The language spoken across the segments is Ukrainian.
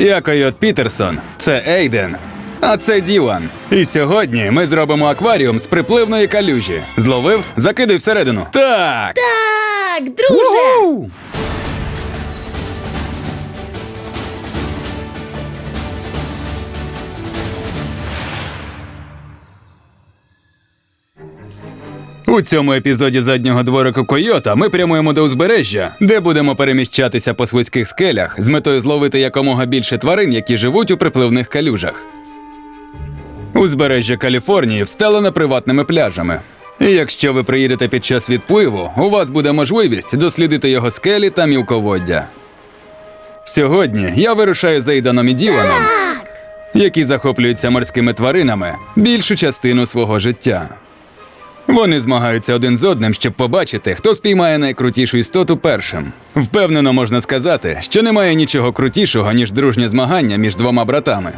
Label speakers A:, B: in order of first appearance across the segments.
A: Я Койот Пітерсон, це Ейден. А це Ділан. І сьогодні ми зробимо акваріум з припливної калюжі. Зловив, закидай всередину. Так!
B: Так, друже!
A: Уху! У цьому епізоді заднього дворику Койота ми прямуємо до узбережжя, де будемо переміщатися по свиських скелях з метою зловити якомога більше тварин, які живуть у припливних калюжах. Узбережжя Каліфорнії встелене приватними пляжами. І якщо ви приїдете під час відпливу, у вас буде можливість дослідити його скелі та мілководдя. Сьогодні я вирушаю за Ейданом і Діланом, які захоплюються морськими тваринами більшу частину свого життя. Вони змагаються один з одним, щоб побачити, хто спіймає найкрутішу істоту першим. Впевнено можна сказати, що немає нічого крутішого, ніж дружнє змагання між двома братами.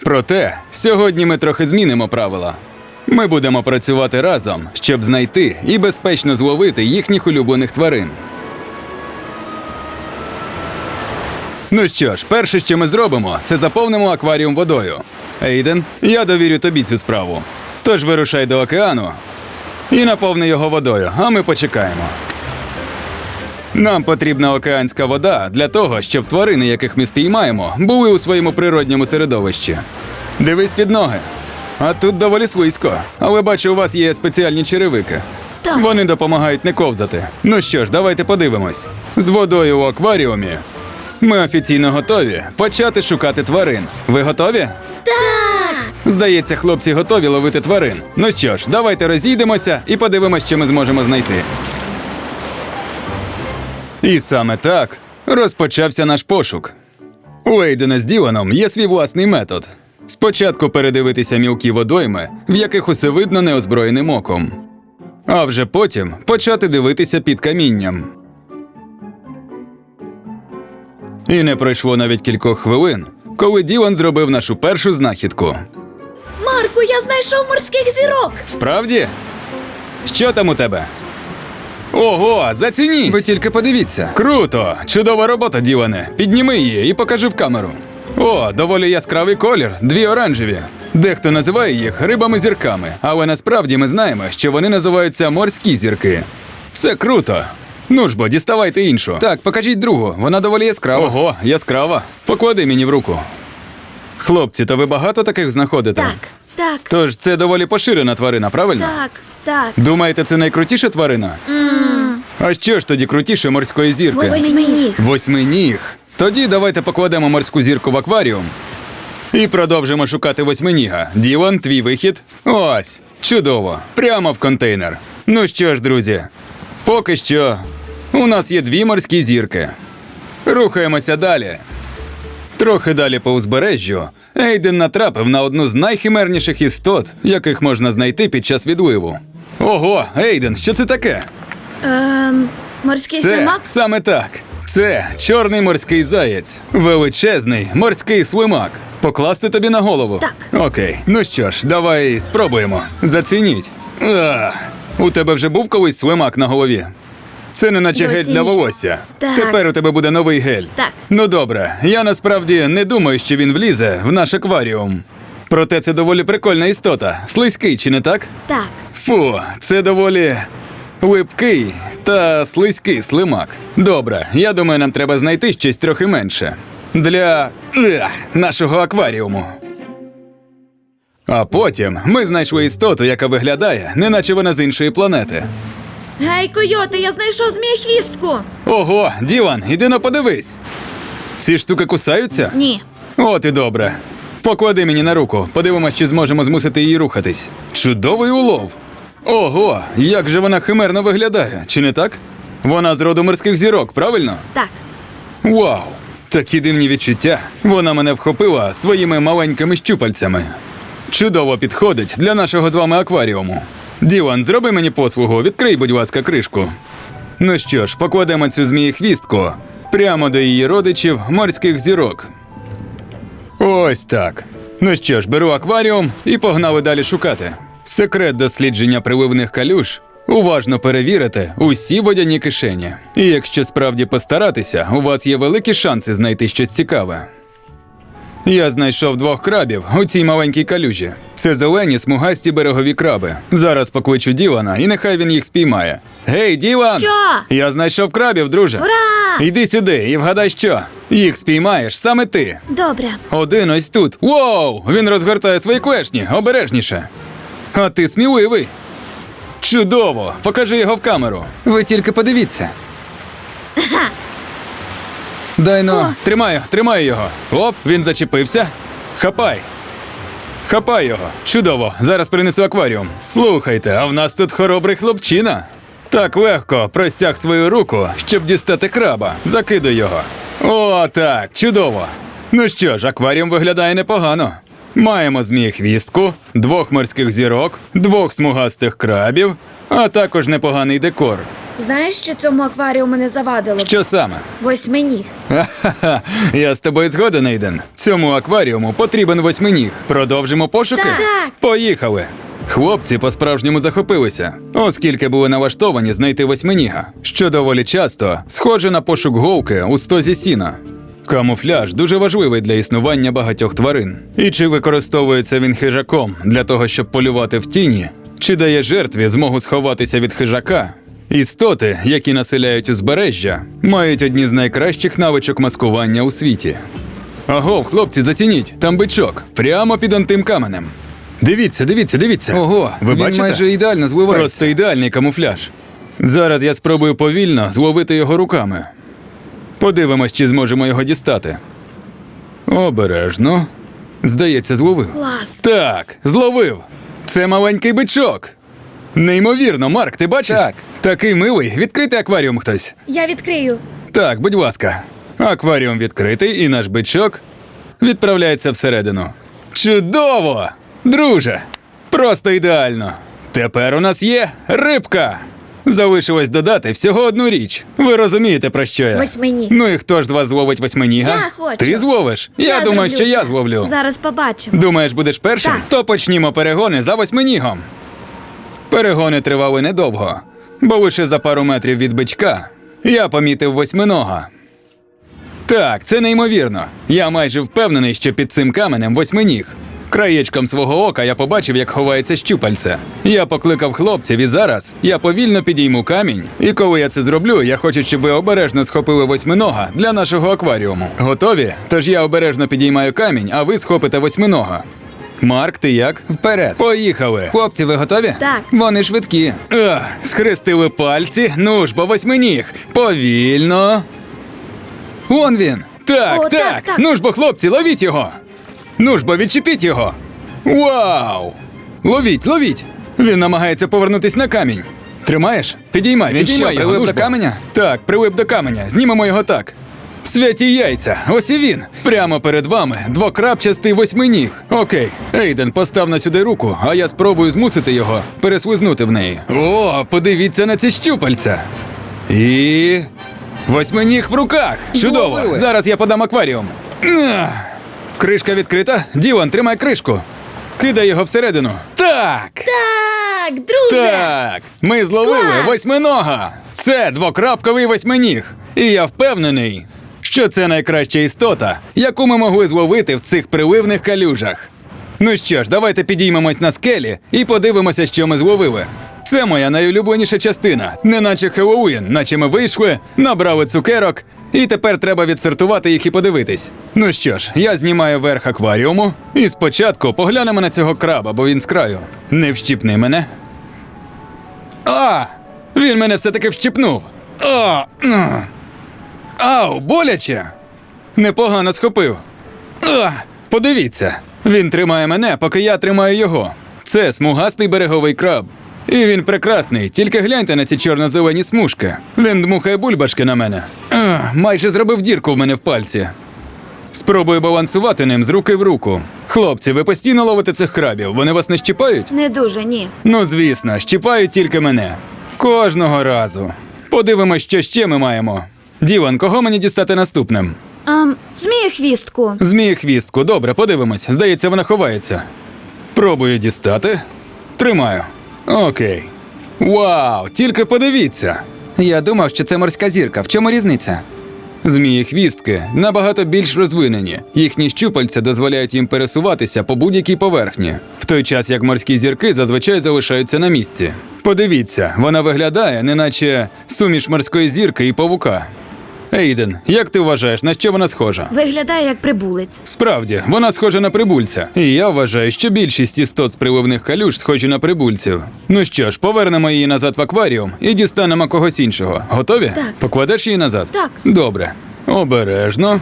A: Проте, сьогодні ми трохи змінимо правила. Ми будемо працювати разом, щоб знайти і безпечно зловити їхніх улюблених тварин. Ну що ж, перше, що ми зробимо, це заповнимо акваріум водою. Ейден, я довірю тобі цю справу. Тож вирушай до океану і наповни його водою, а ми почекаємо. Нам потрібна океанська вода для того, щоб тварини, яких ми спіймаємо, були у своєму природньому середовищі. Дивись під ноги. А тут доволі слизько, але бачу, у вас є спеціальні черевики.
B: Так.
A: Вони допомагають не ковзати. Ну що ж, давайте подивимось. З водою у акваріумі. Ми офіційно готові почати шукати тварин. Ви готові? Здається, хлопці готові ловити тварин. Ну що ж, давайте розійдемося і подивимось, що ми зможемо знайти. І саме так розпочався наш пошук. У Ейдена з Діланом є свій власний метод. Спочатку передивитися мілкі водойми, в яких усе видно неозброєним оком. А вже потім почати дивитися під камінням. І не пройшло навіть кількох хвилин, коли Ділан зробив нашу першу знахідку.
B: Марку, я знайшов морських зірок!
A: Справді? Що там у тебе? Ого, зацініть! Ви тільки подивіться. Круто! Чудова робота, Ділане. Підніми її і покажи в камеру. О, доволі яскравий колір, дві оранжеві. Дехто називає їх рибами-зірками, але насправді ми знаємо, що вони називаються морські зірки. Це круто. Ну ж бо, діставайте іншу. Так, покажіть другу, вона доволі яскрава. Ого, яскрава. Поклади мені в руку. Хлопці, то ви багато таких знаходите?
B: Так, так,
A: Тож це доволі поширена тварина, правильно?
B: так, так.
A: Думаєте, це найкрутіша тварина? А що ж тоді крутіше морської зірки?
B: Восьминіг.
A: Восьминіг. Тоді давайте покладемо морську зірку в акваріум. І продовжимо шукати восьминіга. Ділан, твій вихід. Ось. Чудово. Прямо в контейнер. Ну що ж, друзі, поки що у нас є дві морські зірки. Рухаємося далі. Трохи далі по узбережжю Ейден натрапив на одну з найхимерніших істот, яких можна знайти під час відливу. Ого, Ейден, що це таке?
B: Ем, морський
A: Це
B: слимак?
A: саме так. Це чорний морський заєць, величезний морський слимак. Покласти тобі на голову.
B: Так.
A: Окей. Ну що ж, давай спробуємо. Зацініть. А, у тебе вже був колись слимак на голові? Це не наче гель для волосся.
B: Так.
A: Тепер у тебе буде новий гель.
B: Так.
A: Ну добре, я насправді не думаю, що він влізе в наш акваріум. Проте це доволі прикольна істота. Слизький, чи не так?
B: Так.
A: Фу, це доволі липкий та слизький слимак. Добре, я думаю, нам треба знайти щось трохи менше для ех, нашого акваріуму. А потім ми знайшли істоту, яка виглядає, неначе вона з іншої планети.
B: Гей, койоти, я знайшов змієхвістку!
A: Ого, Діван, іди но подивись. Ці штуки кусаються?
B: Ні.
A: От і добре. Поклади мені на руку, подивимось, чи зможемо змусити її рухатись. Чудовий улов. Ого, як же вона химерно виглядає, чи не так? Вона з роду морських зірок, правильно?
B: Так.
A: Вау! Такі дивні відчуття. Вона мене вхопила своїми маленькими щупальцями. Чудово підходить для нашого з вами акваріуму. Діван, зроби мені послугу, відкрий, будь ласка, кришку. Ну що ж, покладемо цю змієхвістку прямо до її родичів морських зірок. Ось так. Ну що ж, беру акваріум і погнали далі шукати. Секрет дослідження приливних калюж уважно перевірити усі водяні кишені. І якщо справді постаратися, у вас є великі шанси знайти щось цікаве. Я знайшов двох крабів у цій маленькій калюжі. Це зелені смугасті берегові краби. Зараз покличу Ділана, і нехай він їх спіймає. Гей, Ділан!
B: Що?
A: Я знайшов крабів, друже.
B: Ура!
A: Йди сюди і вгадай, що. Їх спіймаєш саме ти.
B: Добре.
A: Один ось тут. Воу! Він розгортає свої клешні, обережніше. А ти сміливий. Чудово! Покажи його в камеру. Ви тільки подивіться. Дай ну.
B: О.
A: Тримаю, тримаю його. Оп, він зачепився. Хапай. Хапай його. Чудово. Зараз принесу акваріум. Слухайте, а в нас тут хоробрий хлопчина. Так легко простяг свою руку, щоб дістати краба. Закидуй його. О, так, чудово. Ну що ж, акваріум виглядає непогано. Маємо змій хвістку, двох морських зірок, двох смугастих крабів, а також непоганий декор.
B: Знаєш, що цьому акваріуму не завадило?
A: Що саме?
B: Восьминіг.
A: Я з тобою згоден, Ейден. Цьому акваріуму потрібен восьминіг. Продовжимо пошуки?
B: Так. Так.
A: Поїхали. Хлопці по-справжньому захопилися, оскільки були налаштовані знайти восьминіга, що доволі часто схоже на пошук голки у стозі сіна. Камуфляж дуже важливий для існування багатьох тварин. І чи використовується він хижаком для того, щоб полювати в тіні, чи дає жертві змогу сховатися від хижака? Істоти, які населяють узбережжя, мають одні з найкращих навичок маскування у світі. Аго, хлопці, зацініть, там бичок, прямо під антим каменем. Дивіться, дивіться, дивіться.
C: Ого,
A: ви
C: він
A: бачите?
C: майже ідеально зливається.
A: Просто ідеальний камуфляж. Зараз я спробую повільно зловити його руками. Подивимось, чи зможемо його дістати. Обережно. Здається, зловив.
B: Клас.
A: Так, зловив. Це маленький бичок. Неймовірно, Марк, ти бачиш?
C: Так.
A: Такий милий. Відкрити акваріум хтось.
B: Я відкрию.
A: Так, будь ласка. Акваріум відкритий, і наш бичок відправляється всередину. Чудово! Друже! Просто ідеально. Тепер у нас є рибка. Залишилось додати всього одну річ. Ви розумієте, про що я?
B: Восьминіг.
A: Ну і хто ж з вас зловить восьминіга?
B: Я хочу.
A: Ти зловиш? Я, думаю,
B: зроблю
A: що я зловлю.
B: Зараз побачимо.
A: Думаєш, будеш першим?
B: Так.
A: То почнімо перегони за восьминігом. Перегони тривали недовго, бо лише за пару метрів від бичка я помітив восьминога. Так, це неймовірно. Я майже впевнений, що під цим каменем восьминіг. Краєчком свого ока я побачив, як ховається щупальце. Я покликав хлопців, і зараз я повільно підійму камінь. І коли я це зроблю, я хочу, щоб ви обережно схопили восьминога для нашого акваріуму. Готові? Тож я обережно підіймаю камінь, а ви схопите восьминога. Марк, ти як?
C: Вперед.
A: Поїхали.
C: Хлопці, ви готові?
B: Так.
C: Вони швидкі.
A: Ах, схрестили пальці. Ну ж, бо восьминіг. Повільно. Он він. Так,
B: О,
A: так,
B: так, так.
A: Ну ж бо, хлопці, ловіть його. Ну ж бо, відчепіть його. Вау! Ловіть, ловіть. Він намагається повернутись на камінь. Тримаєш? Підіймай,
C: Він
A: підіймай
C: що,
A: його.
C: прилип
A: ну ж
C: до
A: бо.
C: каменя?
A: Так, прилип до каменя. Знімемо його так. Святі яйця, ось і він. Прямо перед вами двокрапчастий восьминіг. Окей, Ейден, постав на сюди руку, а я спробую змусити його переслизнути в неї. О, подивіться на ці щупальця. І. Восьминіг в руках. Чудово!
C: Зловили.
A: Зараз я подам акваріум. Ах. Кришка відкрита. Ділан, тримай кришку. Кидай його всередину. Так!
B: Так, друже.
A: Так, ми зловили
B: Клас!
A: восьминога. Це двокрапковий восьминіг. І я впевнений, що це найкраща істота, яку ми могли зловити в цих приливних калюжах. Ну що ж, давайте підіймемось на скелі і подивимося, що ми зловили. Це моя найулюбленіша частина, неначе Хеллоуін, наче ми вийшли, набрали цукерок, і тепер треба відсортувати їх і подивитись. Ну що ж, я знімаю верх акваріуму, і спочатку поглянемо на цього краба, бо він з краю. Не вщипни мене. А! Він мене все-таки вщипнув. А! Ау, боляче! Непогано схопив. А! Подивіться, він тримає мене, поки я тримаю його. Це смугастий береговий краб. І він прекрасний, тільки гляньте на ці чорно-зелені смужки. Він дмухає бульбашки на мене. А, майже зробив дірку в мене в пальці. Спробую балансувати ним з руки в руку. Хлопці, ви постійно ловите цих крабів, вони вас не щіпають?
B: Не дуже, ні.
A: Ну, звісно, щіпають тільки мене. Кожного разу. Подивимось, що ще ми маємо. Діван, кого мені дістати наступним?
B: Ам, змію хвістку.
A: Змії хвістку. Добре, подивимось. Здається, вона ховається. Пробую дістати. Тримаю. Окей. Вау, тільки подивіться.
C: Я думав, що це морська зірка. В чому різниця?
A: Змії хвістки набагато більш розвинені. Їхні щупальця дозволяють їм пересуватися по будь-якій поверхні, в той час як морські зірки зазвичай залишаються на місці. Подивіться, вона виглядає, неначе суміш морської зірки і павука. Ейден, як ти вважаєш, на що вона схожа?
B: Виглядає як прибулець.
A: Справді, вона схожа на прибульця. І я вважаю, що більшість істот з приливних калюж схожі на прибульців. Ну що ж, повернемо її назад в акваріум і дістанемо когось іншого. Готові?
B: Так.
A: Покладеш її назад?
B: Так.
A: Добре. Обережно.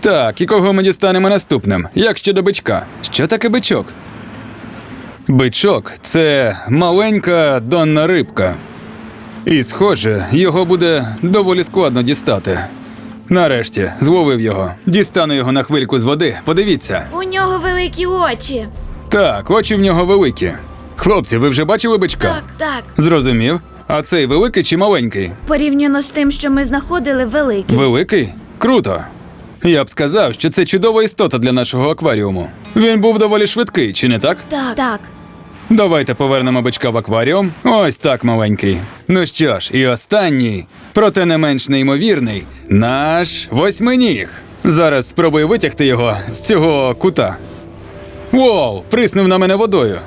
A: Так, і кого ми дістанемо наступним? Як щодо бичка? Що таке бичок? Бичок це маленька донна рибка. І, схоже, його буде доволі складно дістати. Нарешті, зловив його. Дістану його на хвильку з води. Подивіться.
B: У нього великі очі.
A: Так, очі в нього великі. Хлопці, ви вже бачили бичка?
B: Так, так.
A: Зрозумів. А цей великий чи маленький?
B: Порівняно з тим, що ми знаходили, великий.
A: Великий? Круто. Я б сказав, що це чудова істота для нашого акваріуму. Він був доволі швидкий, чи не так?
B: Так. Так.
A: Давайте повернемо бичка в акваріум. Ось так маленький. Ну що ж, і останній, проте не менш неймовірний, наш восьминіг. Зараз спробую витягти його з цього кута. Воу, приснув на мене водою.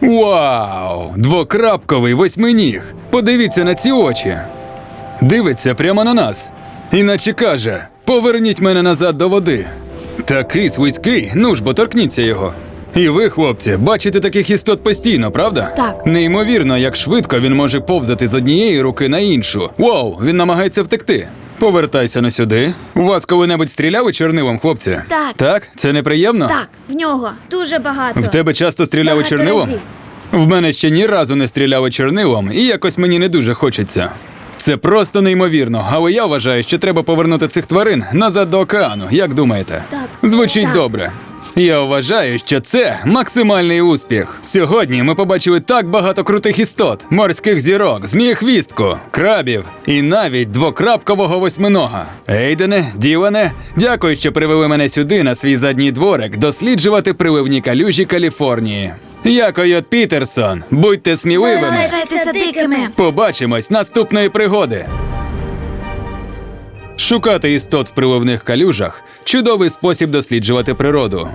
A: Вау! Двокрапковий восьминіг. Подивіться на ці очі. Дивиться прямо на нас. Іначе каже: поверніть мене назад до води. Такий свиський, ну ж бо торкніться його. І ви, хлопці, бачите таких істот постійно, правда?
B: Так.
A: Неймовірно, як швидко він може повзати з однієї руки на іншу. Вау, він намагається втекти. Повертайся на сюди. У вас коли-небудь стріляли чорнилом, хлопці?
B: Так.
A: Так? Це неприємно?
B: Так, в нього дуже багато.
A: В тебе часто стріляли
B: Багато
A: чорнилом?
B: разів.
A: В мене ще ні разу не стріляли чорнилом, і якось мені не дуже хочеться. Це просто неймовірно, але я вважаю, що треба повернути цих тварин назад до океану. Як думаєте?
B: Так.
A: Звучить
B: Так.
A: добре. Я вважаю, що це максимальний успіх. Сьогодні ми побачили так багато крутих істот: морських зірок, змієхвістку, крабів і навіть двокрапкового восьминога. Ейдене, Ділане, дякую, що привели мене сюди на свій задній дворик досліджувати приливні калюжі Каліфорнії. Я Койот Пітерсон. Будьте сміливими.
B: Залишайтеся дикими.
A: Побачимось наступної пригоди. Шукати істот в приливних калюжах чудовий спосіб досліджувати природу.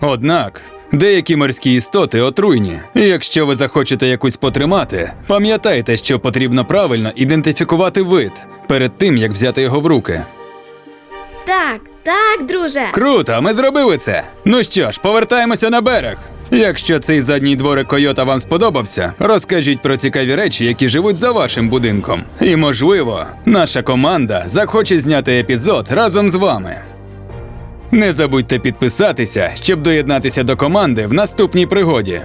A: Однак деякі морські істоти отруйні. І якщо ви захочете якусь потримати, пам'ятайте, що потрібно правильно ідентифікувати вид перед тим, як взяти його в руки.
B: Так, так, друже.
A: Круто, ми зробили це. Ну що ж, повертаємося на берег. Якщо цей задній дворик койота вам сподобався, розкажіть про цікаві речі, які живуть за вашим будинком. І можливо, наша команда захоче зняти епізод разом з вами. Не забудьте підписатися, щоб доєднатися до команди в наступній пригоді.